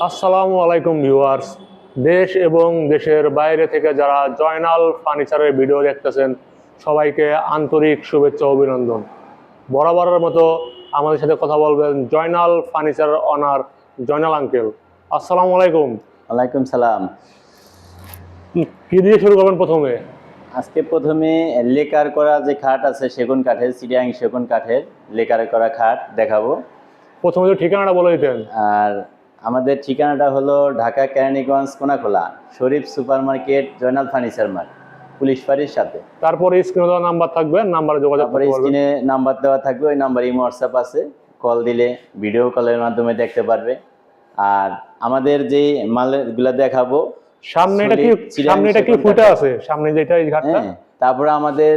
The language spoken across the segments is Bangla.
আসসালামু আলাইকুম ভিউয়ার্স। দেশ এবং দেশের বাইরে থেকে যারা জয়নাল ফার্নিচারের ভিডিও দেখতেছেন সবাইকে আন্তরিক শুভেচ্ছা অভিনন্দন। বরাবরের মতো আমাদের সাথে কথা বলবেন Joynal furniture owner Joynal uncle. আসসালামু আলাইকুম। ওয়ালাইকুম সালাম। কি- দিয়ে শুরু করবেন প্রথমে? আজকে প্রথমে লেকার করা যে খাট আছে সেগুন কাঠের সিডিয়াং সেগুন কাঠের লেকার করা খাট দেখাবো। প্রথমে তো ঠিকানাটা বলে দিতেন। আর আমাদের ঠিকানাটা হলো Dhaka Keraniganj Konakhola Sharif super market Joynal furniture mart police ফাঁড়ির সাথে। তারপরে স্ক্রিনে দেওয়া নাম্বার থাকবে নাম্বারে যোগাযোগ তারপরে স্ক্রিনে নাম্বার দেওয়া থাকবে ওই নাম্বার ইমো হোয়াটসঅ্যাপ আছে। কল দিলে ভিডিও কলের মাধ্যমে দেখতে পারবে। আর আমাদের যে মালগুলো দেখাবো সামনে এটা কি সামনে এটা কি ফুটা আছে? সামনে যেটা এই ঘাটটা? হ্যাঁ তারপরে আমাদের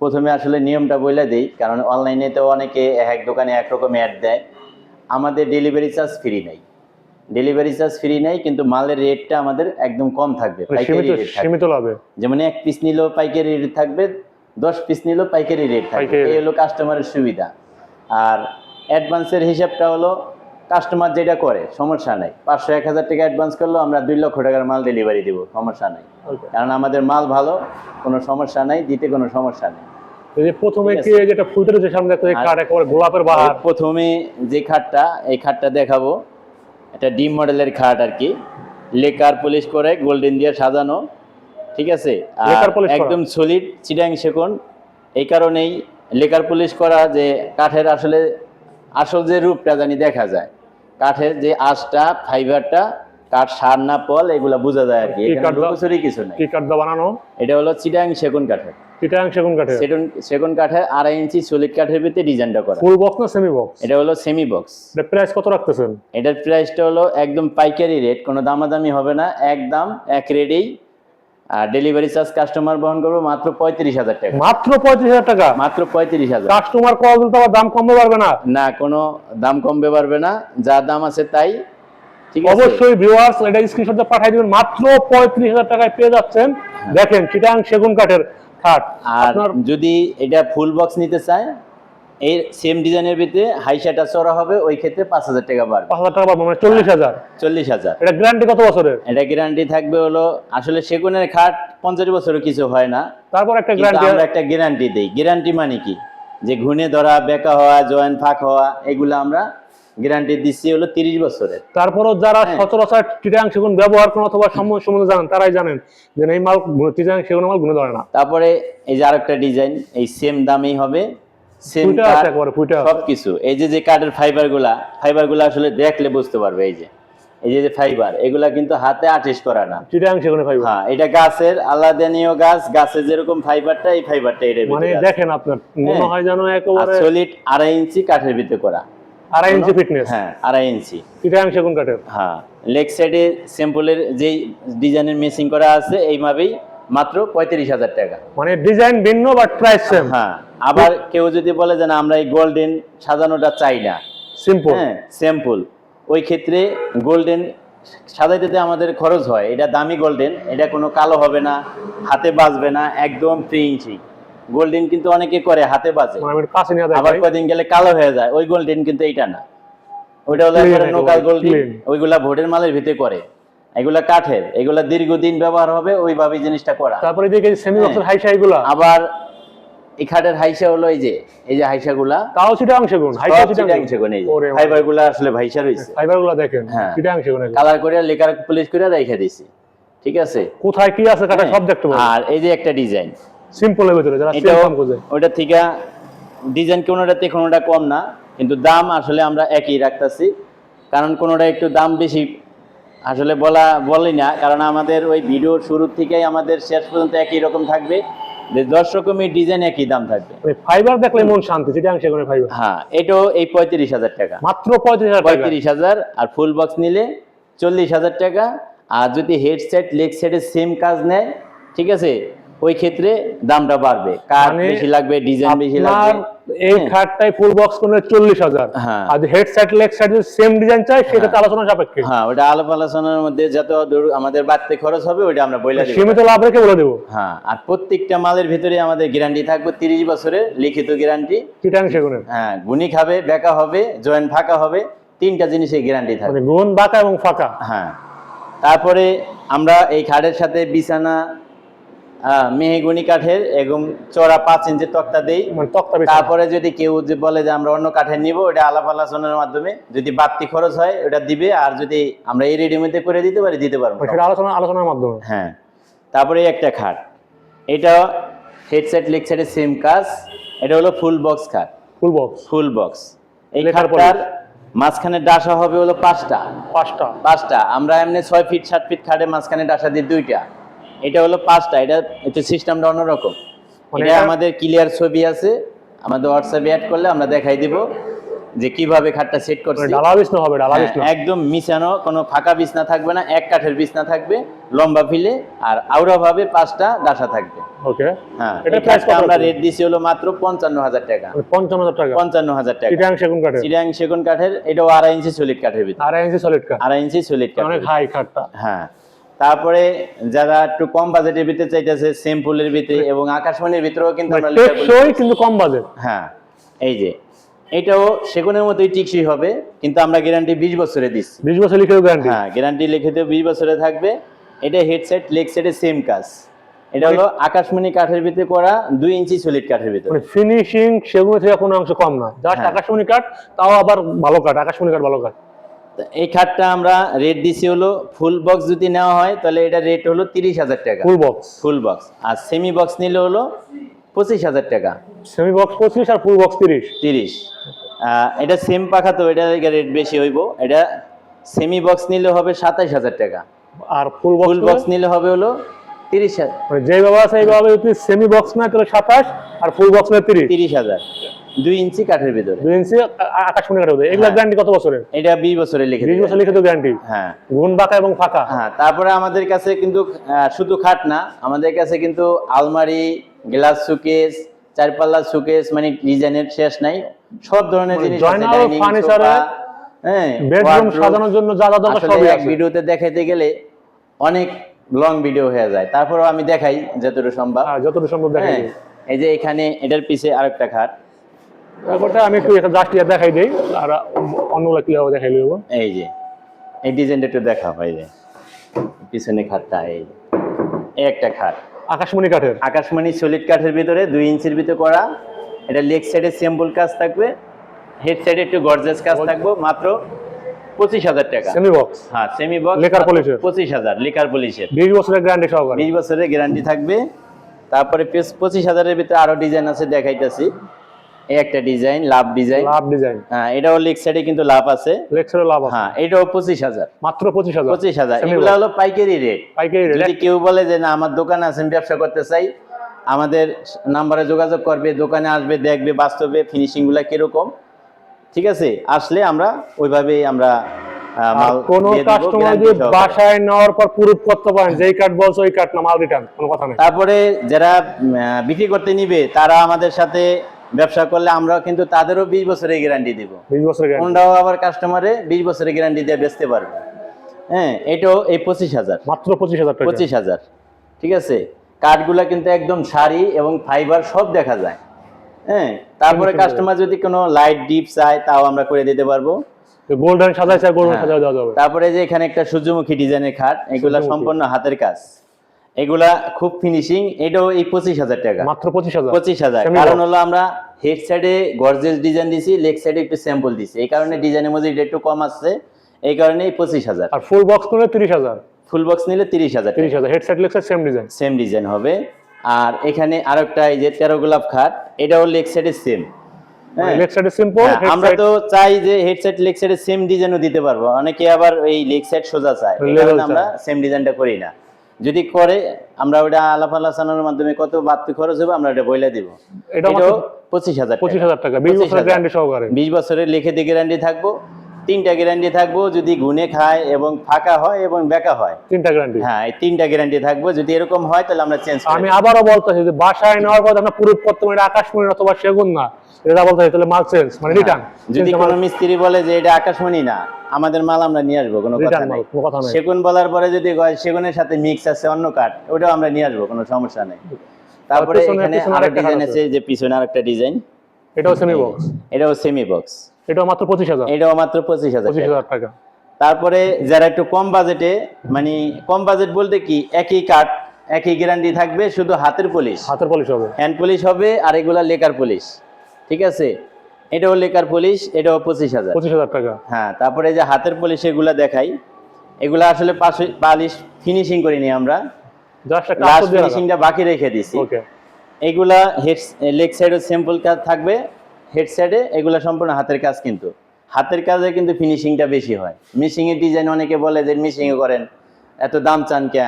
প্রথমে আসলে নিয়মটা বলে দিই। কারণ অনলাইনে তো অনেকে এক দোকানে একরকম অ্যাড দেয়। আমাদের ডেলিভারি চার্জ ফ্রি নেই। ডেলিভারি চার্জ ফ্রি নেই কিন্তু মালের রেটটা আমাদের একদম কম থাকবে মানে সীমিত থাকবে। সীমিত লাভে। যেমন এক পিস নিলেও পাইকারি রেট থাকবে দশ পিস নিলেও পাইকারি রেট থাকবে। এই হলো কাস্টমারের সুবিধা। আর অ্যাডভান্সের হিসাবটা হলো কাস্টমার যেটা করে সমস্যা নাই। পাঁচশো এক হাজার টাকা অ্যাডভান্স করলেও আমরা দুই লক্ষ টাকার মাল ডেলিভারি দিব সমস্যা নাই। কারণ আমাদের মাল ভালো কোনো সমস্যা নাই দিতে কোনো সমস্যা নেই। যে প্রথমে কি যেটা যে সামনে আর- কাঠ একেবারে গোলাপের বাহার। প্রথমে যে খাটটা এই খাটটা দেখাবো। এটা ডিম মডেলের খাট আর কি। লেকার পলিশ করে গোল্ডেন দিয়ে সাজানো ঠিক আছে? আর। একদম সলিড চিটাং সেকন। এই কারণেই লেকার পলিশ করা যে কাঠের আসলে আসল যে রূপটা জানি দেখা যায়। কাঠের যে আঁশটা ফাইবারটা কাঠ সার না পল এগুলা বোঝা যায় আর কি? লুকোচুরি কিছু নাই। কি কাঠ বানানো? এটা হলো চিটাং সেগুন কাঠের। চিটাং সেগুন কাঠের? সেগুন সেগুন কাঠের আড়াই ইঞ্চি সলিড কাঠের ভিতরে ডিজাইনটা করা। ফুল বক্স না সেমি বক্স এটা হলো সেমি বক্স এটা প্রাইস কত রাখতেছেন? এটার প্রাইসটা হলো একদম পাইকারি রেট কোনো দামাদামি হবে না একদম এক রেটেই আর ডেলিভারি চার্জ কাস্টমার বহন করবে মাত্র পঁয়ত্রিশ হাজার টাকা। মাত্র পঁয়ত্রিশ হাজার টাকা? মাত্র পঁয়ত্রিশ হাজার। কাস্টমার কল দিলে তো আবার দাম কমতে পারবে না? না কোনো দাম কমবে পারবে না যা দাম আছে তাই অবশ্যই ভিউয়ার্স এটা স্ক্রিনশটে পাঠিয়ে দিবেন। মাত্র পঁয়ত্রিশ হাজার টাকায় পেয়ে যাচ্ছেন। দেখেন চিটাং সেগুন কাঠের খাট। আর যদি এটা ফুল বক্স নিতে চায় এই সেম ডিজাইনের ভিতরে হাইশাটা চড়া হবে ওই ক্ষেত্রে পাঁচ হাজার টাকা বাড়বে। পাঁচ হাজার টাকা মানে চল্লিশ হাজার। চল্লিশ হাজার। এটা গ্যারান্টি কত বছরের? এটা গ্যারান্টি থাকবে হলো আসলে সেগুনের খাট পঞ্চাশ বছরও কিছু হয় না। তারপর একটা গ্যারান্টি আমরা একটা গ্যারান্টি দেই। গ্যারান্টি মানে কি? যে ঘুনে ধরা বেকা হওয়া জয়েন্ট ফাঁক হওয়া এগুলো আমরা গ্যারান্টি দিচ্ছি হলো তিরিশ বছরের। তারপরও যারা হ্যাঁ। সচরাচর চিটাং সেগুন ব্যবহার করেন অথবা সম্বন্ধে সম্বন্ধে জানেন তারাই জানেন যে এই মাল চিটাং সেগুন মাল গুনে ধরে না। তারপরে এই যে আরেকটা ডিজাইন এই সেম দামেই হবে সেম ফুইটা আছে একবারে ফুইটা আছে। সব কিছু এই যে যে কাঠের ফাইবারগুলা ফাইবারগুলা আসলে দেখলে বুঝতে পারবে এই যে। এই যে ফাইবার এগুলা কিন্তু হাতে আর্টিস্ট করা না। ফাইবার হ্যাঁ এটা গাছের আলাদানীয় গাছ গাছের যেরকম ফাইবারটা এই ফাইবারটা এর মানে দেখেন আপনার মনে হ্যাঁ। হয় যেন একেবারে সলিড আড়াই ইঞ্চি কাঠের ভিতরে করা। আড়াই ইঞ্চি ফিটনেস হ্যাঁ আড়াই ইঞ্চি। চিটাং সেগুন কাঠের? হ্যাঁ লেগ সাইডে স্যাম্পলের যেই ডিজাইনের মেসিং করা আছে এইভাবেই মাত্র পঁয়ত্রিশ হাজার টাকা। মানে ডিজাইন ভিন্ন বাট প্রাইস সেম হ্যাঁ আবার কেউ যদি বলে যে না আমরা এই গোল্ডেন সাজানোটা চাই না। সিম্পল হ্যাঁ স্যাম্পল ওই ক্ষেত্রে গোল্ডেন সাজাইতে আমাদের খরচ হয় এটা দামি গোল্ডেন এটা কোনো কালো হবে না হাতে বাজবে না একদম থ্রি ইঞ্চি। গোল্ডেন কিন্তু অনেকে করে হাতে বাজে। মানে আবার কদিন গেলে কালো হয়ে যায় ওই গোল্ডেন কিন্তু এইটা না। ওইটা হলো লোকাল গোল্ডেন ওইগুলা ভোটের মালের ভিতরে করে। এগুলা কাঠের এগুলা দীর্ঘদিন ব্যবহার হবে ওইভাবেই জিনিসটা করা। তারপরে দেখি সেমি হ্যাঁ। বক্সের হাইসা এগুলা। আবার এই খাটের হাইসা হলো এই যে এই যে হাইসা গুলা তাও চিটাং সেগুন হাইসা চিটাং সেগুন ওরে ফাইবারগুলা আসলে ভাইসা রয়েছে ফাইবারগুলা দেখেন হ্যাঁ। চিটাং সেগুন কালার করে লেকার পুলিশ করে রেখে দিছি। ঠিক আছে? কোথায় কি আছে কাটা হ্যাঁ। সব দেখতে পাবো। আর এই যে একটা ডিজাইন সিম্পলের ভিতরে যারা সিম্পল খোঁজে। ওইটা থেকে ডিজাইন কোনোটাতে কোনোটা কম না কিন্তু দাম আসলে আমরা একই রাখতেছি। কারণ কোনোটা একটু দাম বেশি আসলে বলা বলি না কারণ আমাদের ওই ভিডিও শুরু থেকেই আমাদের শেষ পর্যন্ত একই রকম থাকবে। যে দশ রকমের ডিজাইন একই দাম থাকবে। ফাইবার দেখলে মন শান্তি চিটাং সেগুনের ফাইবার হ্যাঁ এটাও এই পঁয়ত্রিশ হাজার টাকা। মাত্র পঁয়ত্রিশ হাজার পঁয়ত্রিশ হাজার আর ফুল বক্স নিলে চল্লিশ হাজার টাকা। আর যদি হেডসেট লেগ সেটের সেম কাজ নেয় ঠিক আছে ওই ক্ষেত্রে দামটা বাড়বে। কাঠ মানে বেশি লাগবে ডিজাইন বেশি লাগবে। এই হ্যাঁ। খাটটাই ফুল বক্স করে চল্লিশ হাজার। হ্যাঁ। আর head side leg side same design চাই সেটাতে আলোচনা সাপেক্ষে। হ্যাঁ ওটা আলাপ আলোচনার মধ্যে যত দূর আমাদের বাড়তে খরচ হবে ওইটা আমরা বইলা দিব। সীমিত লাভ রেখে বলে দেবো। হ্যাঁ আর প্রত্যেকটা মালের ভিতরে আমাদের গ্যারান্টি থাকবে তিরিশ বছরের লিখিত গ্যারান্টি চিটাং সেগুনের। হ্যাঁ গুনি খাবে বেকা হবে জয়েন্ট ফাঁকা হবে তিনটা জিনিসের গ্যারান্টি থাকবে। মানে গুণ বাঁকা এবং ফাঁকা। হ্যাঁ তারপরে আমরা এই খাটের সাথে বিছানা মেহগুনি কাঠের এবং চড়া পাঁচ ইঞ্চি তক্তা দেই। মানে তারপরে যদি কেউ যে বলে যে আমরা অন্য কাঠের নিব ওটা আলাপ আলোচনার মাধ্যমে যদি বাড়তি খরচ হয় ওটা দিবে। আর যদি আমরা এই রেডিমেডে করে দিতে পারি দিতে পারব। মানে সেটা আলোচনা আলোচনার মাধ্যমে। হ্যাঁ। তারপরে একটা খাট। এটা হেডসেট লেগসেটের সেম কাজ। এটা হলো ফুল বক্স খাট। ফুল বক্স ফুল বক্স এই খাটটার মাঝখানে ডাসা হবে হলো পাঁচটা। পাঁচটা। পাঁচটা। আমরা এমনি ছয় ফিট সাত ফিট খাটে মাঝখানে ডাসা দিই দুইটা। এটা হলো পাঁচটা এটা একটু সিস্টেমটা অন্যরকম। মানে এটা আমাদের ক্লিয়ার ছবি আছে আমাদের হোয়াটসঅ্যাপে অ্যাড করলে আমরা দেখাই দিব যে কীভাবে খাটটা সেট মানে করছি। ডালা বিছনা হবে ডালা হ্যাঁ, বিছনা। একদম মিশানো কোনো ফাঁকা বিছনা থাকবে না এক কাঠের বিছনা থাকবে লম্বা ফিলে আর আউরা ভাবে পাঁচটা ডাসা থাকবে। ওকে। হ্যাঁ এটা কত আমরা রেট দিছি হলো মাত্র পঞ্চান্ন হাজার টাকা। মানে পঞ্চান্ন হাজার টাকা। পঞ্চান্ন হাজার টাকা। চিটাং সেগুন কাঠের। চিরাং সেগুন কাঠের এটাও আড়াই ইঞ্চি সলিড কাঠের ভিতরে। আড়াই ইঞ্চি সলিড কাঠ। আড়াই ইঞ্চি সলিড কাঠ অনেক হাই খাটটা। হ্যাঁ। তারপরে যারা একটু কম বাজেটের ভিতরে চাইতেছে সেম সিম্পলের ভিতরে এবং আকাশমণির ভিতরেও কিন্তু আমরা টেকসই কিন্তু কম বাজেট। হ্যাঁ এই যে। এটাও সেগুনের মতোই টিকসই হবে কিন্তু আমরা গ্যারান্টি বিশ বছরে দিচ্ছি। বিশ বছর লিখেও গ্যারান্টি হ্যাঁ গ্যারান্টি লিখিত বিশ বছরে থাকবে। এটা হেডসেট লেগ সেটের সেম কাজ। এটা হলো আকাশমণি কাঠের ভিতরে করা দুই ইঞ্চি সলিড কাঠের ভিতরে। মানে ফিনিশিং সেগুলো থেকে কোনো অংশ কম না। জাস্ট হ্যাঁ। আকাশমণি কাঠ তাও আবার ভালো কাঠ আকাশমণি কাঠ ভালো কাঠ। তো এই খাটটা আমরা রেট দিছি হলো ফুল বক্স যদি নেওয়া হয় তাহলে এটা রেট হলো তিরিশ হাজার টাকা। ফুল বক্স ফুল বক্স আর সেমি বক্স নিলে হলো পঁচিশ হাজার টাকা। সেমি বক্স পঁচিশ আর ফুল বক্স তিরিশ? তিরিশ। এটা সেম পাখা তো এটা রেট বেশি হইব। এটা সেমি বক্স নিলে হবে সাতাইশ হাজার টাকা। আর ফুল ফুল বক্স বক্স নিলে? হবে হলো তিরিশ হাজার। মানে যেভাবে আছে এইভাবে যদি সেমি বক্স না তাহলে সাতাশ আর ফুল বক্স নেয় তিরিশ। তিরিশ হাজার। দুই ইঞ্চি কাঠের ভিতরে। দুই ইঞ্চি আ- আকাশমণি কাঠ হবে এগুলো হ্যাঁ। গ্যারান্টি কত বছরের? এটা বিশ বছরে লিখে বিশ। বছর লিখিত গ্যারান্টি হ্যাঁ। গুণ বাঁকা এবং ফাঁকা। হ্যাঁ তারপরে আমাদের কাছে কিন্তু শুধু খাট না আমাদের কাছে কিন্তু আলমারি গ্লাস সুকেস চারপাল্লা সুকেস মানে ডিজাইনের শেষ নাই। সব ধরনের মানে জিনিস এ হ্যাঁ বেডরুম সাজানোর জন্য যা যা দরকার আসলে সবই আছে। ভিডিওতে দেখাইতে গেলে অনেক লং ভিডিও হয়ে যায়। তারপরেও আমি দেখাই যতটুকু সম্ভব। হ্যাঁ, যতটুকু সম্ভব দেখাই হ্যাঁ এই যে এখানে এটার পিছে আরেকটা খাট। তারপরটা আমি একটু এটা জাস্ট ইয়া দেখাই দিই আর অন্যগুলো কি হবে দেখাই দেবো এই যে এই ডিজাইনটা একটু দেখা হয় যে পিছনে খাটটা এই। এই একটা খাট। আকাশমণি কাঠের। আকাশমণি সলিড কাঠের ভিতরে দুই ইঞ্চির ভিতরে করা। এটা লেগ সাইডে সিম্পল কাজ থাকবে। হেড সাইডে একটু গর্জাস কাজ থাকবে মাত্র পঁচিশ হাজার টাকা। সেমি বক্স হ্যাঁ সেমি বক্স polish এর। পঁচিশ হাজার লিকার পলিশের বিশ বছরের গ্যারান্টি সহকারে। বিশ বছরের গ্যারান্টি থাকবে। তারপরে পিস- পঁচিশ হাজারের ভিতরে আরও ডিজাইন আছে দেখাইতেছি। এই একটা design love design. Love design. হ্যাঁ এটাও লেগ সাইডে কিন্তু লাভ আছে। লাভ আছে। হ্যাঁ এটাও পঁচিশ হাজার। মাত্র পঁচিশ হাজার। পঁচিশ হাজার। Semi এগুলো box। হলো পাইকারি রেট পাইকারি রেট যদি কেউ বলে যে না আমার দোকান আছে আমি ব্যবসা করতে চাই আমাদের নাম্বারে যোগাযোগ করবে দোকানে আসবে দেখবে বাস্তবে ফিনিশিংগুলা কীরকম ঠিক আছে? আসলে আমরা ওইভাবেই আমরা কোন কাস্টমার guarantee বাসায় নেওয়ার পর প্রুফ করতে পারেন যেই কাঠ বলছো ওই কাঠ না মাল রিটার্ন কোনো কথা নেই। তারপরে যারা বিক্রি করতে নিবে তারা আমাদের সাথে ব্যবসা করলে আমরাও কিন্তু তাদেরও বিশ বছরের গ্যারান্টি দিব। বিশ বছরের গ্যারান্টি আবার কাস্টমারে বিশ বছরের গ্যারান্টি দিয়ে বেচতে পারবে। হ্যাঁ এটাও এই পঁচিশ হাজার। মাত্র পঁচিশ হাজার পঁচিশ হাজার। ঠিক আছে? কাঠগুলা কিন্তু একদম শাড়ি এবং ফাইবার সব দেখা যায়। হ্যাঁ তারপরে কাস্টমার যদি কোনো লাইট ডিপ চায় তাও আমরা করে দিতে পারব। গোল্ডেন সাজাইছে গোল্ডেন হ্যাঁ। দেওয়া যাবে। তারপরে যে এখানে একটা সূর্যমুখী ডিজাইনের খাট এগুলা সম্পূর্ণ হাতের কাজ। এগুলা খুব ফিনিশিং এটাও এই পঁচিশ হাজার টাকা। মাত্র পঁচিশ হাজার? পঁচিশ হাজার। কারণ হলো আমরা হেড সাইডে গর্জেস ডিজাইন দিছি লেগ সাইডে একটু স্যাম্পল দিছি। এই কারণে ডিজাইনের মধ্যে এটা একটু কম আসছে। এই কারণে এই পঁচিশ হাজার। আর ফুল বক্স করলে তিরিশ হাজার। ফুল বক্স নিলে তিরিশ হাজার তিরিশ হাজার। হেডসেট লেক্সের সেম ডিজাইন সেম ডিজাইন হবে। আর এখানে আরেকটা এই যে তেরো গোলাপ খাট এটাও লেগ সাইডে সেম লেগ সাইডে সিম্পল আমরা তো চাই যে হেডসেট লেগ সাইডে সেম ডিজাইনও দিতে পারব। অনেকে আবার এই লেগ সাইড সোজা চায়। আমরা। সেম ডিজাইনটা করি না। যদি করে আমরা ওটা আলাপ আলোচনার মাধ্যমে কত বাড়তি খরচ হবে আমরা এটা বইলে দিব। এটা এটাও পঁচিশ হাজার পঁচিশ হাজার টাকা বিশ বছরের গ্যারান্টি সহকারে। বিশ বছরের লিখে দিয়ে গ্যারান্টি থাকব। তিনটা গ্যারান্টি থাকব যদি গুনে খায় এবং ফাঁকা হয় এবং বেকা হয়। তিনটা গ্যারান্টি হ্যাঁ এই তিনটা গ্যারান্টি থাকব যদি এরকম হয় তাহলে আমরা চেঞ্জ আমি আবারও বলতেছি যে বাসায় নেওয়ার পর আপনার পুরো করতে এটা আকাশমণি অথবা সেগুন না এটা বলতে তাহলে মাল চেঞ্জ মানে রিটার্ন হ্যাঁ, যদি কোনো মিস্ত্রি বলে যে এটা আকাশমণি না আমাদের মাল আমরা নিয়ে আসব কোনো কথা নেই। সেগুন বলার পরে যদি কয় সেগুনের সাথে মিক্স আছে অন্য কাঠ ওটাও আমরা নিয়ে আসব কোনো সমস্যা নেই। তারপরে এখানে আরেকটা ডিজাইন। আছে। যে পিছনে আরেকটা ডিজাইন এটাও সেমি বক্স এটাও সেমি বক্স এটাও মাত্র পঁচিশ হাজার। এটাও মাত্র পঁচিশ হাজার পঁচিশ টাকা। হাজার টাকা। তারপরে যারা একটু কম বাজেটে মানে কম বাজেট বলতে কি একই কাঠ একই গ্যারান্টি থাকবে শুধু হাতের পলিশ হাতের পলিশ হবে। হ্যান্ড পলিশ হবে আর এগুলা লেকার পলিশ ঠিক আছে? এটাও লেকার পলিশ এটাও পঁচিশ হাজার। পঁচিশ হাজার টাকা। হ্যাঁ তারপরে যে হাতের পলিশ এগুলা দেখাই। এগুলা আসলে পালিশ ফিনিশিং করিনি আমরা। ফিনিশিংটা বাকি রেখে দিছি। এগুলা হেড লেগ সাইডে সিম্পল কাজ থাকবে। হেড সাইডে এগুলা সম্পূর্ণ হাতের কাজ কিন্তু। হাতের কাজে কিন্তু ফিনিশিংটা বেশি হয়। মিশিংয়ের ডিজাইন অনেকে বলে যে মিশিংয়ে করেন এত দাম চান কে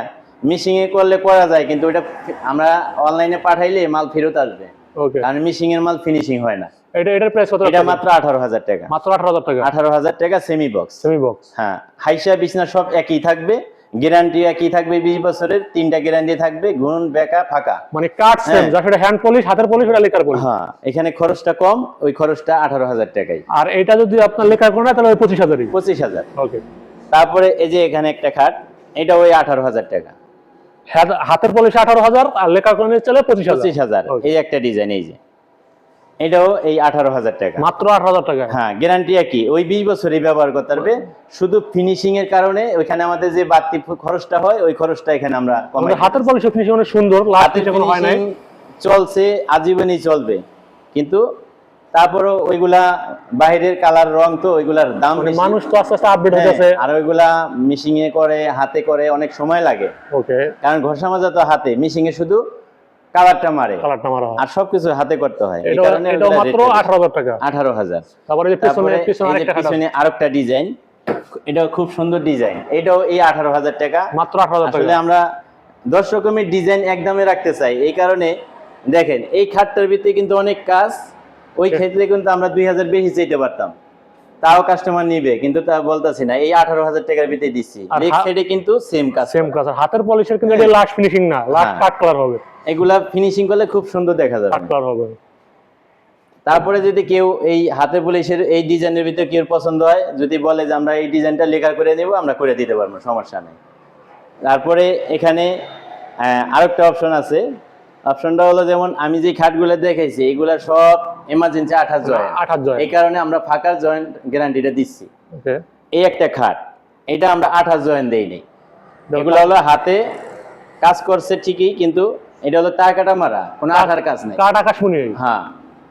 মিশিংয়ে করলে করা যায় কিন্তু ওটা আমরা অনলাইনে পাঠাইলে মাল ফেরত আসবে। ওকে কারণ মিশিংয়ের মাল ফিনিশিং হয় না। এটা এটার প্রাইস কত এটা মাত্র আঠারো হাজার টাকা। মাত্র আঠারো হাজার টাকা? আঠারো হাজার টাকা সেমি বক্স সেমি বক্স হ্যাঁ হাইসা বিছনা সব একই থাকবে। গ্যারান্টি একই থাকবে বিশ বছরের? তিনটা গ্যারান্টি থাকবে গুণ বেকা ফাঁকা। মানে সেম হ্যাঁ। জাস্ট এটা হ্যান্ড পলিশ হাতের পলিশ এটা লেকার পলিশ হ্যাঁ এখানে খরচটা কম ওই খরচটা আঠারো হাজার টাকাই। আর এটা যদি আপনার লেকার করে না তাহলে ওই পঁচিশ হাজারই। পঁচিশ হাজার। ওকে। তারপরে এই যে এখানে একটা খাট এটা ওই আঠারো হাজার টাকা। হাতের পলিশ আঠারো হাজার আর লেকার করে নিয়ে চলে পঁচিশ হাজার। পঁচিশ হাজার। Okay. এই একটা ডিজাইন এই যে। এটাও এই আঠারো হাজার টাকা। মাত্র আঠারো হাজার টাকা। হ্যাঁ গ্যারান্টি একই। ওই বিশ বছরই ব্যবহার করতে পারবে। শুধু ফিনিশিং এর কারণে ওইখানে আমাদের যে বাড়তি খরচটা হয় ওই খরচটা এখানে আমরা কমাই হাতের পলিশ ফিনিশিং অনেক সুন্দর হয় নাই। চলছে আজীবনই চলবে। কিন্তু তারপরও ওইগুলা বাইরের কালার রং তো ওইগুলার দাম মানে মানুষ তো আস্তে আস্তে আপডেট হ্যাঁ, আর ওইগুলা মিশিং এ করে হাতে করে অনেক সময় লাগে। ওকে কারণ ঘষা মাজা তো হাতে মিশিং এ শুধু কালারটা মারে। কালারটা মারা আর সবকিছু হাতে করতে হয়। এই এটা কারণে এটাও মাত্র আঠারো হাজার টাকা। আঠারো হাজার। তারপরে যে পিছনে পিছনে আরেকটা পিছনে আরেকটা ডিজাইন। এটাও খুব সুন্দর ডিজাইন। এটাও এই আঠারো হাজার টাকা। মাত্র আঠারো হাজার আসলে টাকা আমরা দশ রকমের ডিজাইন একদমে রাখতে চাই। এই কারণে দেখেন এই খাটটার ভিতরে কিন্তু অনেক কাজ। ওই ক্ষেত্রে কিন্তু আমরা দুই হাজার বেশি চাইতে পারতাম। তাও কাস্টমার নিবে কিন্তু তা বলতেছি না এই আঠারো হাজার টাকার ভিতরে দিচ্ছি সাইডে কিন্তু সেম কাজ সেম কাজ হাতের পলিশের কিন্তু এটা লাস্ট ফিনিশিং না লাস্ট। কাট কালার হবে। এগুলা ফিনিশিং করলে খুব সুন্দর দেখা যাবে। কাট কালার হবে। তারপরে যদি কেউ এই হাতে পুলিশের এই ডিজাইনের ভিতরে কেউ পছন্দ হয় যদি বলে যে আমরা এই ডিজাইনটা লেখা করে নেব আমরা করে দিতে পারব সমস্যা নেই। তারপরে এখানে আরেকটা অপশন আছে। অপশনটা হলো যেমন আমি যে খাটগুলো দেখাইছি এগুলা সব এমার্জেন্সি আঠাশ জয়েন্ট আঠাশ জয় এই কারণে আমরা ফাঁকার জয়েন্ট গ্যারান্টিটা দিচ্ছি। এই একটা খাট এটা আমরা আঠাশ জয়েন্ট দেইনি এগুলো হলো হাতে কাজ করছে ঠিকই কিন্তু এটা হলো টাকাটা মারা কোনো আঠার কাজ নেই। আকাশমণি এই। হ্যাঁ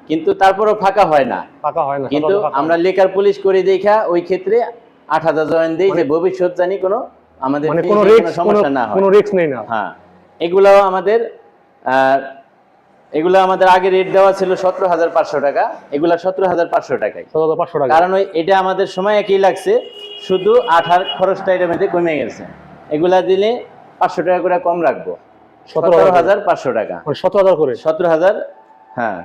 কিন্তু তারপরেও ফাঁকা হয় না। ফাঁকা হয় না কিন্তু আমরা। লেকার পুলিশ করে দেখা ওই ক্ষেত্রে আট হাজার জয়েন দিই যে ভবিষ্যৎ জানি কোনো আমাদের মানে কোনো সমস্যা না হয়। কোনো রিস্ক নেই না। হ্যাঁ এগুলাও আমাদের আহ, এগুলো আমাদের আগে রেট দেওয়া ছিল সতেরো হাজার পাঁচশো টাকা। এগুলা সতেরো হাজার পাঁচশো টাকায়। পাঁচশো টাকা। কারণ ওই এটা আমাদের সময় একই লাগছে শুধু আঠার খরচটা এটার মধ্যে কমে গেছে। এগুলা দিলে পাঁচশো টাকা করে কম রাখব। সতেরো হাজার পাঁচশো টাকা। মানে সতেরো হাজার করে? সতেরো হাজার হ্যাঁ।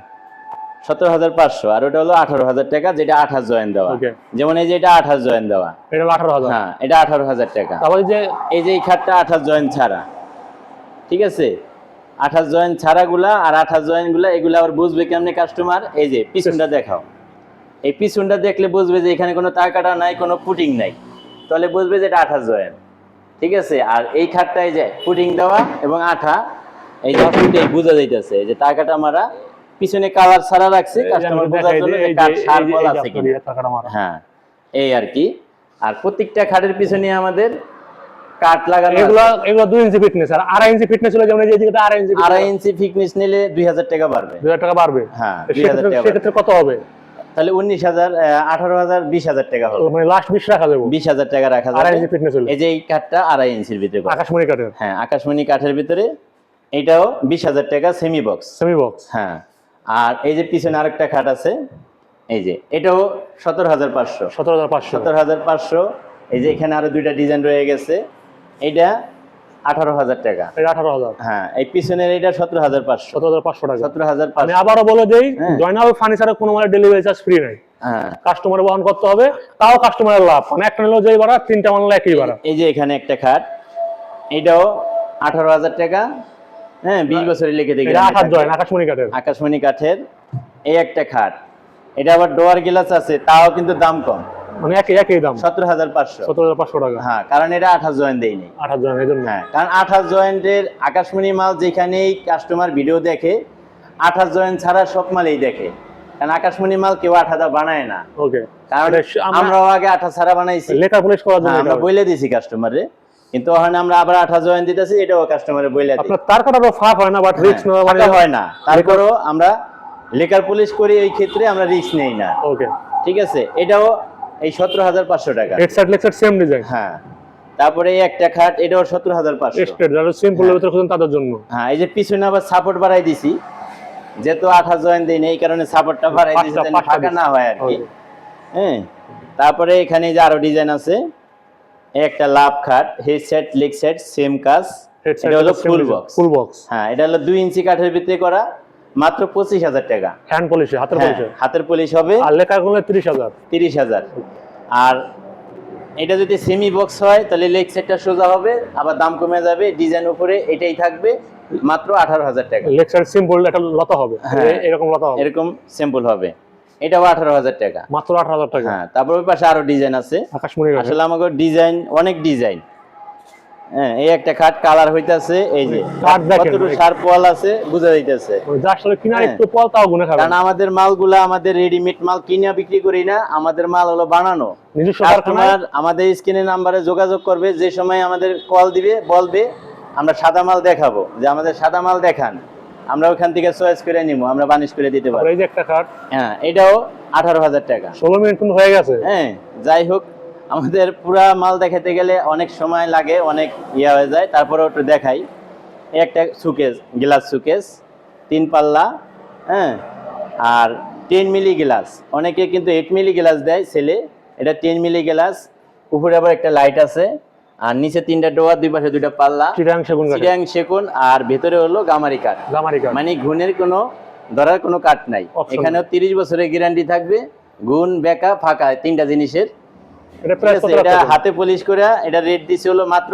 সতেরো হাজার পাঁচশো আর ওটা হলো আঠারো হাজার টাকা যেটা আঠাশ জয়েন দেওয়া। যেমন এই যে এটা আঠাশ জয়েন দেওয়া। এটা আঠারো হাজার। হ্যাঁ এটা আঠারো হাজার টাকা। তারপরে যে এই যে এই খাটটা আঠাশ জয়েন ছাড়া ঠিক আছে? আঠাশ জয়েন ছাড়াগুলা আর আঠাশ জয়েনগুলা এগুলা আবার বুঝবে কেমনি কাস্টমার এই যে পিছনটা দেখাও। এই পিছনটা দেখলে বুঝবে যে এখানে কোনো তার কাটা নাই কোনো পুটিং নাই। তাহলে বুঝবে যে এটা আঠাশ জয়েন। ঠিক আছে? আর এই খাটটা এই যে পুটিং দেওয়া এবং আঠা এই যে ফুটে বোঝা যাইতেছে যে টাকাটা মারা পিছনে কালার ছাড়া রাখছে কাস্টমার বোঝার জন্য যে যে- সার বল আছে কিনা। ইয়ে। হ্যাঁ এই আর কি। আর প্রত্যেকটা খাটের পিছনে আমাদের কাঠ লাগানো এগুলো এগুলো দুই ইঞ্চি ফিটনেস আর আড়াই ইঞ্চি ফিটনেস হলে যেমন এই যে আড়াই ইঞ্চি আড়াই ইঞ্চি ফিটনেস নিলে দুই হাজার টাকা বাড়বে। দুই হাজার টাকা বাড়বে? হ্যাঁ সেক্ষেত্রে টাকা সেক্ষেত্রে কত হবে? তাহলে টাকা হবে। মানে লাস্ট বিশ রাখা যাবে। বিশ হাজার টাকা রাখা আড়াই যাবে ইঞ্চি ফিটনেস হলে। এই যে এই কাঠটা আড়াই ইঞ্চির ভিতরে আকাশমণি কাঠের। হ্যাঁ আকাশমণি কাঠের ভিতরে। এটাও বিশ হাজার টাকা সেমি বক্স সেমি বক্স হ্যাঁ আর এই যে পিছনে আরেকটা খাট আছে এই যে এটাও সতেরো হাজার পাঁচশো। সতেরো হাজার পাঁচশো। সতেরো হাজার পাঁচশো। এই যে এখানে আরও দুইটা ডিজাইন রয়ে গেছে। এটা আঠারো হাজার টাকা। আঠারো হাজার। হ্যাঁ এই পিছনের এটা সতেরো হাজার পাঁচশো। সতেরো হাজার পাঁচশো টাকা। সতেরো হাজার আমি আবারও বলে দেই হ্যাঁ। জয়নাল ফার্নিচারে কোনো মানে ডেলিভারি চার্জ ফ্রি নাই। হ্যাঁ। কাস্টমার বহন করতে হবে তাও কাস্টমারের লাভ। মানে একটা নিলেও যেই ভাড়া তিনটা মানলে একই ভাড়া। এই যে এখানে একটা খাট এটাও আঠারো হাজার টাকা। হ্যাঁ বিশ বছরের লিখে দেখি। আঠাশ জয়েন আকাশমণি কাঠের। আকাশমণি কাঠের। এই একটা খাট। এটা আবার ডোয়ার গ্লাস আছে তাও কিন্তু দাম কম। মানে একই একই দাম। সতেরো হাজার পাঁচশো। সতেরো হাজার পাঁচশো টাকা। হ্যাঁ কারণ এটা আঠাশ জয়েন দেয়নি। আঠাশ জয়েন এই জন্য। হ্যাঁ কারণ আঠাশ জয়েন্টের আকাশমণি মাল যেখানেই কাস্টমার ভিডিও দেখে আঠাশ জয়েন্ট ছাড়া সব মালেই দেখে। কারণ আকাশমণি মাল কেউ বানায় না। ওকে কারণ আমরাও আগে আঠা ছাড়া বানাইছি। লেখা পুলিশ করার জন্য হ্যাঁ, আমরা দিছি কাস্টমারে কিন্তু ওখানে আমরা আবার আঠা জয়েন দিতেছি এটাও কাস্টমারে বইলে দিই। আপনার তার ফাঁক হয় না বাট রিস্ক নেওয়া মানে হয় না। তারপরেও আমরা লেকার পুলিশ করি এই ক্ষেত্রে আমরা রিস্ক নেই না। ওকে ঠিক আছে? এটাও এই সতেরো হাজার পাঁচশো টাকা। Head side leg side same design হ্যাঁ। তারপরে একটা খাট এটাও সতেরো হাজার পাঁচশো। স্ট্রেট যারা সিম্পল ভিতরে খুঁজেন তাদের জন্য। হ্যাঁ এই যে পিছনে আবার সাপোর্ট বাড়াই দিছি। যেহেতু জয়েন দিই এই কারণে সাপোর্টটা বাড়াই দিছি যেন ফাঁকা না হয় আর কি। হ্যাঁ। তারপরে এখানে যে আরও ডিজাইন আছে। একটা লাভ খাট head set leg set same কাজ। এটা হলো ফুল বক্স ফুল বক্স হ্যাঁ এটা হলো দুই ইঞ্চি কাঠের ভিতরে করা। মাত্র পঁচিশ হাজার টাকা। হ্যান্ড পলিশে হাতের হ্যাঁ, পলিশে? হাতের পলিশ হবে। আর লেখা গুলো তিরিশ হাজার। তিরিশ হাজার। আর এটা যদি সেমি বক্স হয় তাহলে লেগ সেটটা সোজা হবে আবার দাম কমে যাবে ডিজাইন উপরে এটাই থাকবে মাত্র আঠারো হাজার টাকা। লেগ সাইড সিম্পল একটা লতা হবে। হ্যাঁ। এরকম লতা হবে। এরকম সিম্পল হবে। এটাও আঠারো হাজার টাকা। মাত্র আঠারো হাজার টাকা। হ্যাঁ তারপর ওই পাশে আরও ডিজাইন আছে। আকাশমণি আসলে আমাকে ডিজাইন অনেক ডিজাইন হ্যাঁ এই একটা খাট কালার হইতাছে এই যে দেখেন, কতটুকু সার পোয়াল আছে বুঝা যাইতেছে। হ্যাঁ। একটু পল তাও গুনে খাবেন। কারণ আমাদের মালগুলা আমাদের রেডিমেড মাল কিনে বিক্রি করি না আমাদের মাল হলো বানানো। নিজস্ব আমাদের স্ক্রিনের নাম্বারে যোগাযোগ করবে যে সময় আমাদের কল দিবে বলবে আমরা সাদা মাল দেখাবো। যে আমাদের সাদা মাল দেখান আমরা ওখান থেকে চয়েস করে নিব আমরা বানিশ করে দিতে পারব। এই যে একটা খাট হ্যাঁ এটাও আঠারো হাজার টাকা। ষোলো মিনিট হয়ে গেছে। হ্যাঁ যাই হোক আমাদের পুরা মাল দেখাতে গেলে অনেক সময় লাগে অনেক ইয়া হয়ে যায়। তারপরে একটু দেখাই। একটা সুকেস গ্লাস সুকেস তিন পাল্লা হ্যাঁ? আর টেন মিলি গ্লাস অনেকে কিন্তু এইট মিলি গ্লাস দেয় ছেলে। এটা টেন মিলি গ্লাস উপরে আবার একটা লাইট আছে। আর নিচে তিনটা ডোয়ার দুই পাশে দুইটা পাল্লা। চিটাং সেগুন চিরাং সেকুন আর ভেতরে হলো গামারি কাঠ। গামারি কাঠ। মানে গুণের কোনো ধরার কোনো কাঠ নাই। এখানেও তিরিশ বছরের গ্যারান্টি থাকবে। গুণ বেকা ফাঁকা তিনটা জিনিসের। এটা হাতে পলিশ করে এটা রেট দিছে হলো মাত্র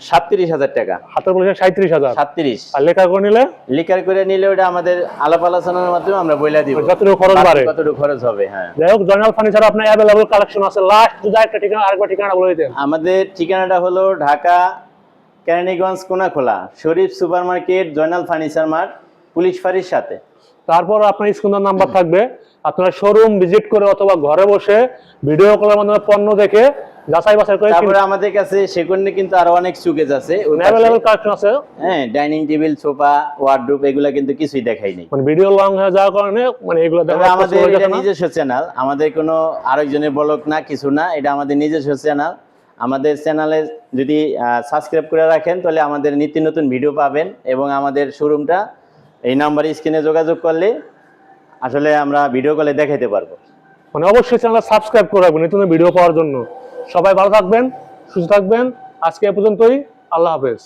সাতত্রিশ হাজার টাকা। হাতের পলিশে সাঁত্রিশ হাজার। সাতত্রিশ। আর লেখা করে নিলে? লিকার করে নিলে ওটা আমাদের আলাপ আলোচনার মাধ্যমে আমরা বইলা দিব। যতটুকু খরচ বাড়ে। কতটুকু খরচ হবে হ্যাঁ। যাই হোক জয়নাল ফার্নিচার আপনার অ্যাভেলেবল কালেকশন আছে। লাস্ট যদি একটা ঠিকানা আরেকবার ঠিকানা বলে দিতেন। আমাদের ঠিকানাটা হলো Dhaka Keraniganj Konakhola Sharif super market Joynal furniture mart police ফাঁড়ির সাথে। তারপর আপনার স্ক্রিনের নাম্বার থাকবে। আপনারা শোরুম ভিজিট করে অথবা ঘরে বসে ভিডিও কলের মাধ্যমে পণ্য দেখে যাচাই বাছাই করে তারপরে আমাদের কাছে সেখানে কিন্তু আরও অনেক সুকেজ আছে। অ্যাভেলেবল কালেকশন আছে। হ্যাঁ ডাইনিং টেবিল সোফা ওয়ার্ডরোব এগুলা কিন্তু কিছুই দেখাই নেই। মানে ভিডিও লং হয়ে যাওয়ার কারণে মানে এগুলো দেখা আমাদের এটা নিজস্ব চ্যানেল আমাদের কোনো আরেকজনের বলক না কিছু না এটা আমাদের নিজস্ব চ্যানেল আমাদের চ্যানেলে যদি সাবস্ক্রাইব করে রাখেন তাহলে আমাদের নিত্য নতুন ভিডিও পাবেন এবং আমাদের শোরুমটা এই নাম্বারে স্ক্রিনে যোগাযোগ করলে আসলে আমরা ভিডিও কলে দেখাইতে পারব। মানে অবশ্যই চ্যানেল সাবস্ক্রাইব করে রাখবেন, নতুন ভিডিও পাওয়ার জন্য। সবাই ভালো থাকবেন, সুস্থ থাকবেন। আজকে এ পর্যন্তই, আল্লাহ হাফেজ।